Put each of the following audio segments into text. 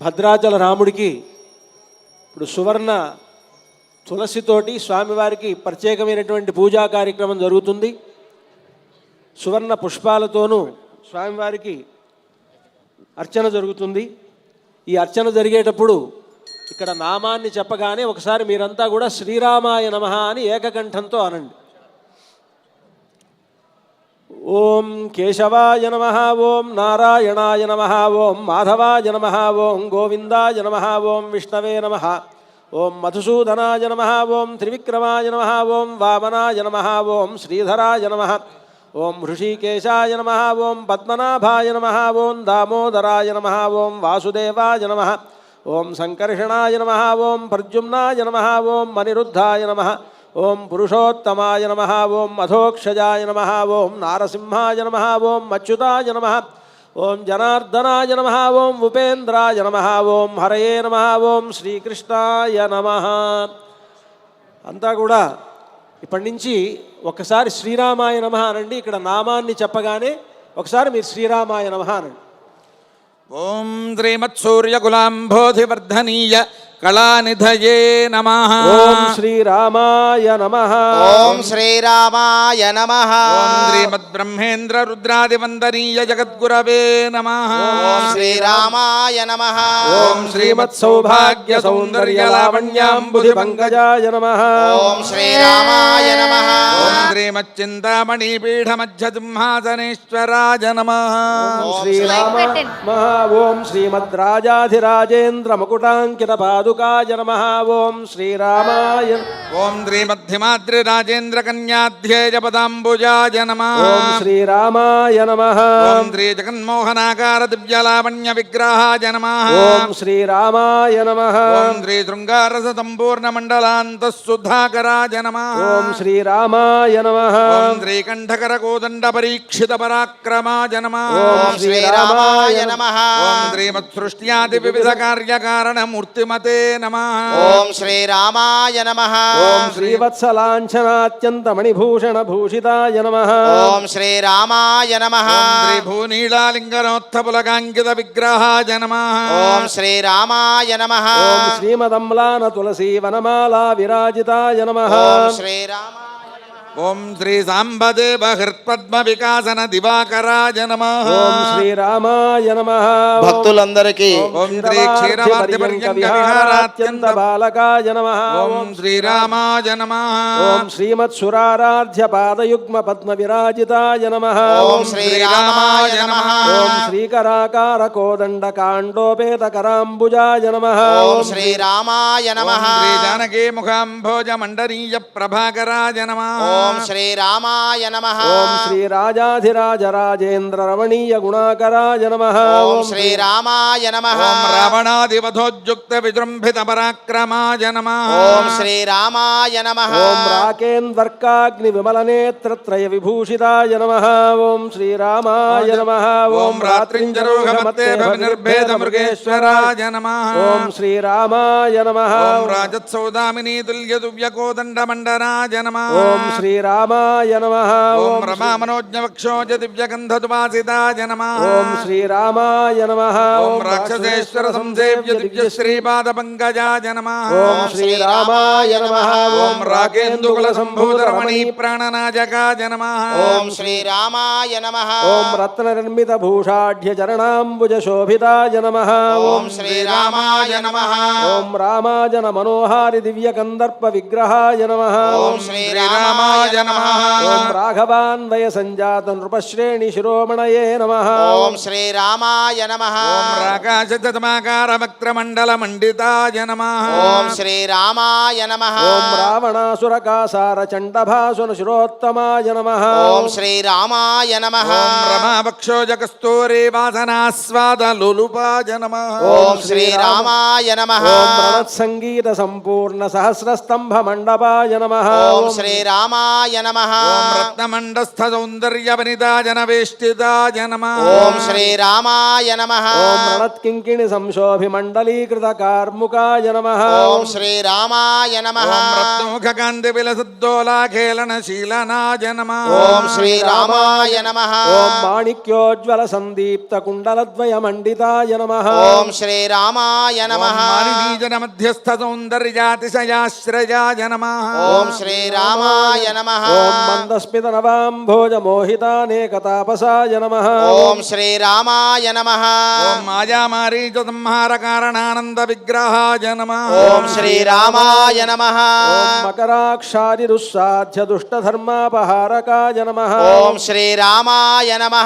భద్రాచల రాముడికి ఇప్పుడు సువర్ణ తులసితోటి స్వామివారికి ప్రత్యేకమైనటువంటి పూజా కార్యక్రమం జరుగుతుంది. సువర్ణ పుష్పాలతోనూ స్వామివారికి అర్చన జరుగుతుంది. ఈ అర్చన జరిగేటప్పుడు ఇక్కడ నామాన్ని చెప్పగానే ఒకసారి మీరంతా కూడా శ్రీరామాయ నమః అని ఏకకంఠంతో అనండి. ఓం కేశవాయ నమ ఓం నారాయణాయ నమ ఓం మాధవాయ నమ ఓం గోవిందాయ నమ ఓం విష్ణవే నమ ఓం మధుసూదనాయ నమ ఓం త్రివిక్రమాయ నమ ఓం వామనాయ నమ ఓం శ్రీధరాయ నమ ఓం హృషికేశాయ నమ ఓం పద్మనాభాయ నమ ఓం దామోదరాయ నమ ఓం వాసుదేవాయ నమ ఓం సంకర్షణాయ నమ ఓం ప్రద్యుమ్నాయ నమ ఓం మనిరుద్ధాయ నమ ఓం పురుషోత్తమాయ నమ ఓం అధోక్షజాయ నమ ఓం నారసింహాయ నమ ఓం అచ్యుతాయ నమ ఓం జనార్దనాయ నమ ఓం ఉపేంద్రాయ నమ ఓం హరయే నమ ఓం శ్రీకృష్ణాయ నమ. అంతా కూడా ఇప్పటి నుంచి ఒకసారి శ్రీరామాయ నమ అనండి. ఇక్కడ నామాన్ని చెప్పగానే ఒకసారి మీరు శ్రీరామాయ నమ అనండి. ఓం శ్రీమత్సూర్యగులాంబోధివర్ధనీయ కళానిధయే నమ. ఓం శ్రీరామాయ నమ. ఓం శ్రీరామాయ నమ. ఓం శ్రీమద్బ్రహ్మేంద్ర రుద్రాదివందనీయ జగద్గురవే నమ. ఓం శ్రీరామాయ నమ. ఓం శ్రీమత్ సౌభాగ్య సౌందర్య లావణ్యాంబుధి పంకజాయ నమ. ఓం శ్రీరామాయ నమ. ఓం శ్రీమచ్చింతామణి పీఠమధ్యసింహాసనేశ్వరాయ నమ శ్రీరామ నమః ఓం శ్రీమద్రాజాధిరాజేంద్ర ముకుటాంకిత పాదుకాయ నమ ఓం శ్రీరామాయ ఓం శ్రీమద్ధిమాద్రి రాజేంద్ర కన్యాధ్యేయ పదాంబుజాయ నమ ఓం శ్రీరామాయ నమ ఓం శ్రీ జగన్మోహనాకార దివ్యలావణ్య విగ్రహాయ ఓం శ్రీరామాయ నమ శ్రీరామాయ నమ శ్రీమత్సృష్ట్యాది వివిధ కార్యకారణ మూర్తిమతే నమ ఓం శ్రీరామాయ నమ ఓం శ్రీవత్సలాంఛనాత్యంత మణిభూషణ భూషితాయ నమ ఓం శ్రీరామాయ నమ ఓం శ్రీ భూనీళాలింగనోత్థ పులకాంకిత విగ్రహాజ నమ ఓం శ్రీరామాయ నమ ఓం శ్రీమదమ్లాన తులసీ వనమాలా విరాజితాయ నమ ఓం శ్రీరామాయ ఓం శ్రీ సాంబదేవ హృత్పద్మ వికాసన దివాకరాజ నమ. ఓం శ్రీరామాయ నమ. భక్తులందరికీ ఓం శ్రీ క్షీరవర్తి పర్యంక విహారాత్యంత బాలకాయ నమ. ఓం శ్రీరామాయ నమ. ఓం శ్రీమత్సురారాధ్య పాదయుగ్మ పద్మ విరాజితాయ నమ. ఓం శ్రీరామాయ నమ. ఓం శ్రీకరాకార కోదండ కాండోపేత కరాంబుజాయ నమ. ఓం శ్రీరామాయ నమ. ఓం శ్రీ జానకీ ముఖాంభోజ మండరీయ ప్రభాకరాజ నమ. ఓం శ్రీరామాయ నమ ఓం శ్రీరాజాధిరాజ రాజేంద్ర రమణీయ గుణాకరాయ నమ ఓం శ్రీరామాయ నమ ఓం రావణాదివధోద్యుక్త విజృంభిత పరాక్రమాజ నమ ఓం శ్రీరామాయ నమ ఓం రాకేంద్వర్కాగ్ని విమలనేత్రత్రయ విభూషితాయ నమ ఓం శ్రీరామాయ నమ ఓం రాత్రింజరోగమత్తే నిర్భేద మృగేశ్వరాజ నమ ఓం శ్రీరామాయ నమ ఓం రాజత్సౌదామినీ తుల్య దువ్యకోదండ మండరాజ నమ ఓం శ్రీరామాయ నమ ఓం రమా మనోజ్ఞ వక్షోజ దివ్యగంధదుపాసితాజ నమ ఓం శ్రీరామాయ నమ ఓం రాక్షసేశ్వర సంసేవ్య దివ్య శ్రీపాద పంకజాజ నమ ఓం శ్రీరామాయ నమ ఓం రాకేందుకుల సంభూత రమణీ ప్రాణనాజకాజ నమ ఓం శ్రీరామాయ నమ ఓం రత్న నిర్మిత భూషాఢ్య చరణాంబుజ శోభితాయ నమ ఓం శ్రీరామాయ నమ ఓం రాఘవాన్వయ సంజాత నృపశ్రేణి శిరోమణయే నమ ఓం శ్రీరామాయ నమ ఓం రాకాశతమాకార వక్రమండల మండితాజ నమ ఓం శ్రీరామాయ నమ ఓం రావణాసురకాసార చండభాసున శిరోత్తమాయ నమ ఓం శ్రీరామాయ నమ ఓం రమావక్షోజ కస్తూరి వాసనాస్వాద లులుపాజ నమ ఓం శ్రీరామాయ నమ ఓం ప్రణత్సంగీత సంపూర్ణ సహస్రస్తంభ మండపాయ నమ ఓం శ్రీరామాయ శ్రీరామాయ నమ. ఓం రత్నమండస్థ సౌందర్య వనితాజన వేష్టితాజ నమ ఓం శ్రీరామాయ నమ. ఓం రణత్కింకిణి సంశోభిమండలీకృత కార్ముకాయ నమ. ఓం శ్రీరామాయ నమ. ఓం రత్నముఖ కాంతి విలసద్దోలాఖేళన శీలనాజ నమ. ఓం శ్రీరామాయ నమ. ఓం మాణిక్యోజ్వల సందీప్త కుండలద్వయ మండితాయ నమ. ఓం శ్రీరామాయ నమ. మధ్యస్థ సౌందర్యాతిశయాశ్రయాజ నమ. ఓం శ్రీరామాయ నమ ఓం మందస్మిత నవాంభోజ మోహితానేకతాపసాయ నమ ఓం శ్రీరామాయ నమ ఓం మాయామారీచ సంహార కారణానంద విగ్రహాజ నమ ఓం శ్రీరామాయ నమ ఓం మకరాక్షాదిరుస్సాధ్య దుష్టధర్మాపహారకాయ నమ ఓం శ్రీరామాయ నమ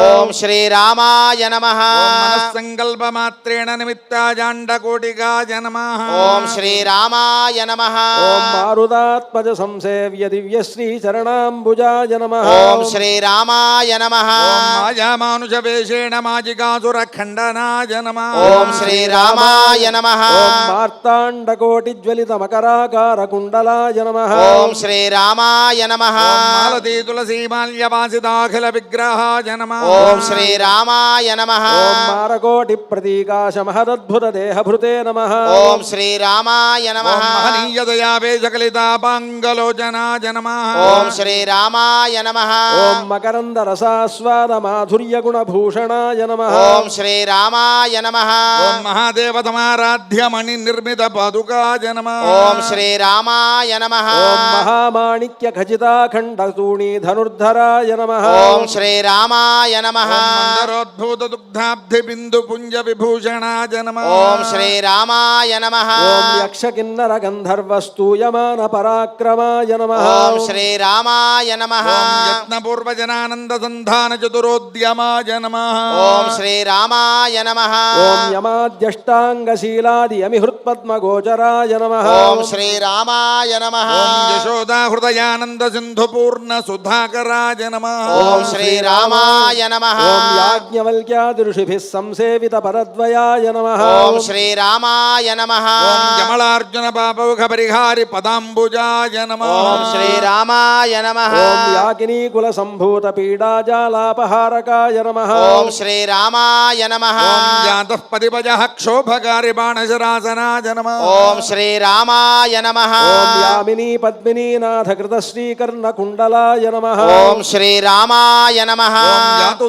ఓం నమ ఓం శ్రీరామాయ నమ. ఓం మనోబుద్ధీంద్రియ ప్రాణవాగాదీనాం విలక్షణాయ నమ. ఓం శ్రీరామాయ నమ. మనస్సంకల్ప మాత్రేణ నిమిత్తాజాండకోటికాజ నమ. ఓం శ్రీరామాయ నమ. ఓం మారుదాత్మజ సంసేవ్య దివ్యశ్రీ చరణాంబుజాయ నమ. ఓం శ్రీరామాయ నమ. మాయామానుష వేషేణ మాజికాసుర ఖండనాజ నమ. ఓం శ్రీరామాయ నమ. ఓం మార్తాండకోటి జ్వలిత మకరాకార కుండలాయ నమ ఓం శ్రీరామాయ నమ మాలతీ తులసీ మాల్యవాసిదాఖిల విగ్రహాజ నమ. ఓం శ్రీరామాయ నమ. ఓం మారకోటి ప్రతీకాశ మహదద్భుత దేహభృతే నమ. ఓం శ్రీరామాయ నమ. మహనీయ దయావేశకలితాపాంగలోచనాజ నమ ఓం శ్రీరామాయ నమ. ఓం మకరంద రసాస్వాద మాధుర్య గుణభూషణాయ నమ. ఓం శ్రీరామాయ నమ. ఓం నిర్మిత నమ. ఓం శ్రీరామాయ నమ. ఓం మహామాణిక్య ఖచితాఖండ తూణీ ధనుర్ధరాయ నమ. ఓం శ్రీరామాయ నమ మందరోద్భూత దుగ్ధాబ్ధి బిందు పుంజ విభూషణాజ నమ ఓం శ్రీరామాయ నమ ఓం యక్ష కిన్నర గంధర్వ స్తూయమాన పరాక్రమాయ నమ ఓం శ్రీరామాయ నమ యత్నపూర్వజనానంద సంధాన చతురోద్యమాజ నమ ఓం శ్రీరామాయ నమ ఓం యమాద్యష్టాంగశీలాది యమిహృత్పద్మ గోచరాయ నమ ఓం శ్రీరామాయ నమ యశోదా హృదయానంద సింధు పూర్ణ సుధాకరాజ నమ ఓం శ్రీరామాయ నమ ఓం యాజ్ఞవల్క్యాది ఋషిభిः సంసేవిత పరద్వయాయ నమ ఓం శ్రీరామాయ నమ ఓం యమలార్జున పాపౌఘ పరిహారి పదాంబుజాయ నమ ఓం శ్రీరామాయ నమ ఓం యాకినీకుల సంభూత పీడాజాలాపహారకాయ నమ ఓం శ్రీరామాయ నమ ఓం జాతః పదిపజ క్షోభకారి బాణశరాసనాజ నమ ఓం శ్రీరామాయ నమ ఓం యామినీ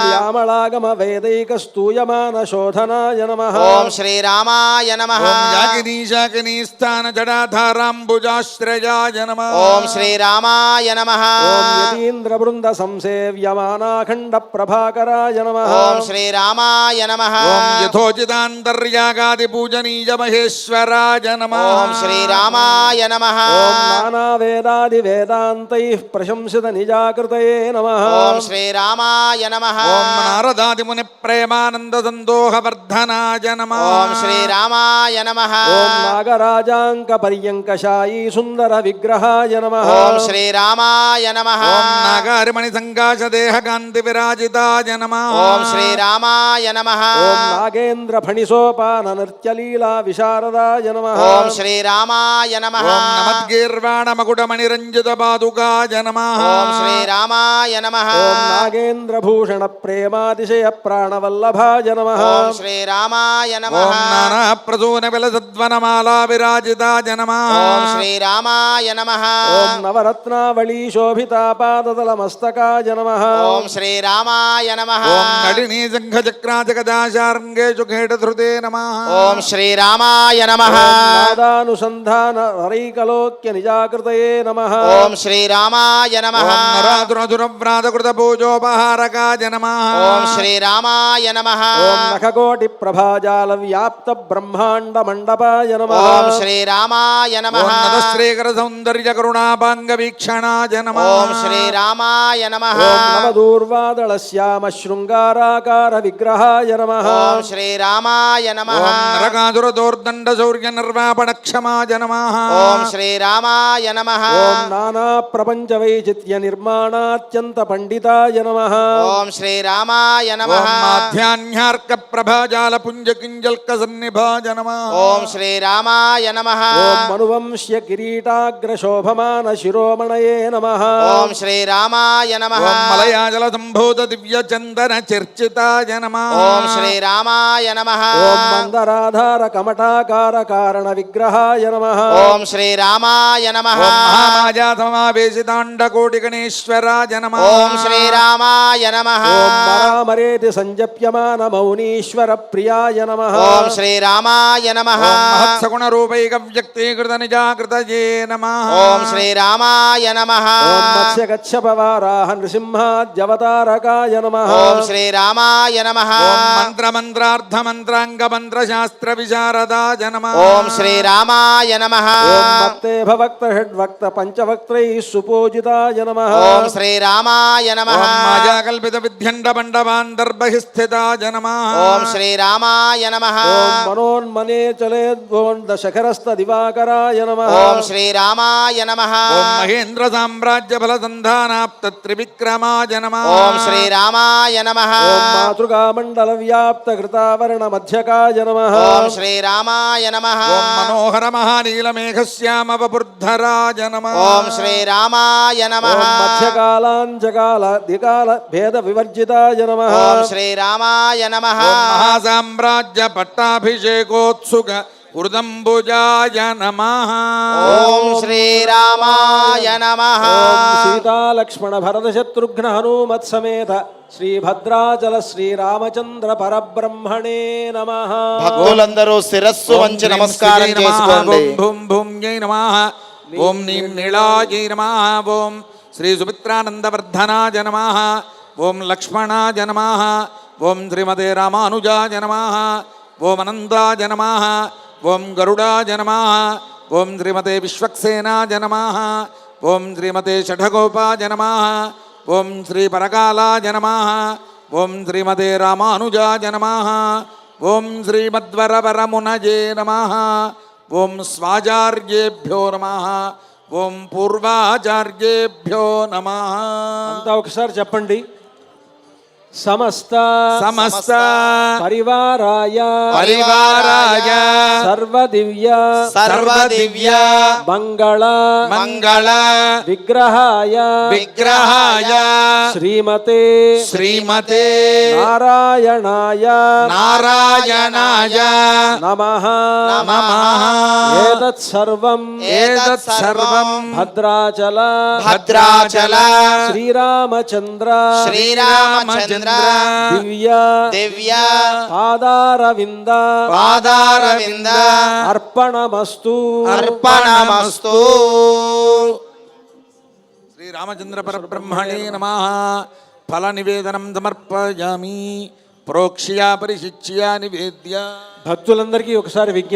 నమ ఓం శ్రీరామాయ నమ. ఓం యామార్థేన దశగ్రీవ సైన్య నిర్మూలన శాస్త్రవిదే నమ ఓం శ్రీరామాయ నమ. ఓం జజనానంద సందోహ మందస్మిత ముఖాంబుజాజ నమ. ఓం శ్రీరామాయ నమ. ఓం యామళాగమ వేదైక స్తూయమాన శోధనాయ నమ. ఓం శ్రీరామాయ నమ. ఓం యాకినీ శాకినీ స్థాన జడాధారాంబుజాశ్రయాజ నమ. ఓం శ్రీరామాయ నమ. యతీంద్ర బృంద సంసేవ్యమానాఖండ ప్రభాకరాయ నమ ఓం శ్రీరామాయ నమ ఓం యథోచితాంతర్యాగాది పూజనీయ మహేశ్వరాజ నమ ఓం శ్రీరామాయ నమ ఓం నానా వేదాది వేదాంతై ప్రశంసిత నిజాకృతయే నమ. ఓం శ్రీరామాయ నమ. ఓం నారదాది ముని ప్రేమానంద సందోహ వర్ధనాజ నమ ఓం శ్రీరామాయ నమ ఓం నాగరాజాంక పర్యంకశాయీ సుందర విగ్రహాయ నమ ఓం శ్రీరామాయ నమ ఓం నాగారిమణి సంకాశ దేహ కాంతి విరాజితాజ నమ ఓం శ్రీరామాయ నమ ఓం నాగేంద్ర ఫణిసోపాన నృత్యలీలా విశారదాయ నమ ఓం శ్రీరామాయ నమ ఓం నమద్గీర్వాణ మకుటమణి రంజిత పాదుకాజ నమ ఓం శ్రీరామాయ నమ ఓం నాగేంద్ర భూషణ ప్రేమాతిశయ ప్రాణవల్లభాయ నమ. ఓం శ్రీరామాయ నమ. ఓం నానా ప్రసూన విలసద్వనమాలా విరాజితాజ నమ ఓం శ్రీరామాయ నమ. ఓం నవరత్నావళీ శోభితాపాదతల మస్తకాయ నమ. ఓం శ్రీరామాయ నమ. ఓం నళినీ శంఖ చక్రాచకదాశార్ంగేషు ఖేటధృతే నమ. ఓం శ్రీరామాయ నమ. నాదానుసంధాన హరైకలోక్య నిజాకృతయే నమ. ఓం శ్రీరామాయ నమ. ఓం నరాధురధుర వ్రాతకృత పూజోపహారకాజ నమ నమ ఓం శ్రీరామాయ నమ ఓం నఖకోటి ప్రభాజాల వ్యాప్త బ్రహ్మాండ మండపాయ నమ ఓం శ్రీరామాయ నమ శ్రీకర సౌందర్య కరుణాపాంగ వీక్షణాయ నమ ఓం శ్రీరామాయ నమ ఓం నవదూర్వాదళ శ్యామ శృంగారాకార విగ్రహాయ నమ ఓం శ్రీరామాయ శ్రీరామాయ నమ మాధ్యాన్యార్క ప్రభాజాల పుంజ కింజల్క సన్నిభాయ నమ ఓం శ్రీరామాయ నమ ఓం మనువంశ్య కిరీటాగ్ర శోభమాన శిరోమణయే నమ ఓం శ్రీరామాయ నమ ఓం మలయాజల సంభూత దివ్య చందన చర్చితాయ నమ ఓం శ్రీరామాయ నమ ఓం మందరాధార కమటాకార కారణ విగ్రహాయ నమ ఓం శ్రీరామాయ నమ ఓం మహామాజా సమావేశితాండ కోటి గణేశ్వరాయ నమ ఓం శ్రీరామాయ నమ ఓం మరామరేతి సంజప్యమాన మౌనీశ్వర ప్రియాయ నమ ఓం శ్రీరామాయ నమ మహత్సగుణ రూపైక వ్యక్తీకృత నిజాకృతయే నమ ఓం శ్రీరామాయ నమ ఓం మత్స్య కచ్చపవారాహ నృసింహాద్యవతారకాయ నమ ఓం శ్రీరామాయ నమ ఓం మంత్ర మంత్రార్థ మంత్రాంగ మంత్ర శాస్త్ర విశారదాయ నమ ఓం శ్రీరామాయ నమ ఓం మత్తే భవక్త షడ్వక్త పంచవక్త్రై సుపూజితాయ నమ ఓం శ్రీరామాయ నమ ఓం మాయా కల్పిత విద్యండ మండపాంతర్బహిస్థితాయ నమ ఓం శ్రీరామాయ నమ ఓం మనోన్మనే చలేద్వోందశఖరస్త దివాకరాయ నమ ఓం శ్రీరామాయ నమ ఓం మహేంద్ర సామ్రాజ్య ఫల సంధానాప్త త్రివిక్రమాయ నమ ఓం శ్రీరామాయ నమ ఓం మాతృకామండల వ్యాప్త కృతావరణ మధ్యకాయ నమ ఓం శ్రీరామాయ నమ ఓం మనోహర మహానీల మేఘశ్యామ వపుర్ధరాయ నమ. శ్రీరామాయ నమ. మహాసామ్రాజ్య పట్టాభిషేకోత్సుక ఉదంబుజాయ నమ. ఓం శ్రీరామాయ నమ. సీతాలక్ష్మణ భరత శత్రుఘ్న హనుమత్ సమేత శ్రీభద్రాచల శ్రీరామచంద్ర పరబ్రహ్మణే నమ. భక్తులందరూ శిరస్సు వంచి నమస్కారం చేసుకోండి. భూం భూం జై నమ. ఓం నీం నీళాజై నమ. ఓం శ్రీ సుమిత్రానందవర్ధనాయ నమ. ఓం లక్ష్మణాయ నమ ఓం శ్రీమదే రామానుజాయ నమ ఓం అనంతాయ నమ ఓం గరుడాయ నమ ఓం శ్రీమతే విశ్వక్సేనాయ నమ ఓం శ్రీమతే షఠగోపాయ నమ ఓం శ్రీ పరకాలాయ నమ ఓం శ్రీమతే రామానుజాయ నమ ఓం శ్రీమద్వరవరమునజే నమ ఓం స్వాచార్యేభ్యో నమ ఓం పూర్వాచార్యేభ్యో నమ. అంతా ఒకసారి చెప్పండి. సమస్త సమస్త పరివారాయ పరివారాయ సర్వదివ్య సర్వదివ్య మంగళ మంగళ విగ్రహాయ విగ్రహాయ శ్రీమతే శ్రీమతే నారాయణాయ నారాయణాయ నమ నమః ఏతత్ సర్వం ఏతత్ సర్వం భద్రాచల భద్రాచల శ్రీరామచంద్ర శ్రీరామచంద్ర దివ్య దివ్య పాదారవింద పాదారవింద అర్పణమస్తు. అర్పణమస్తు. శ్రీరామచంద్ర పరబ్రహ్మణే నమ. ఫల నివేదనం సమర్పయామి. ప్రోక్ష్య పరిశిచ్య నివేద్య. భక్తులందరికీ ఒకసారి విజ్ఞప్తి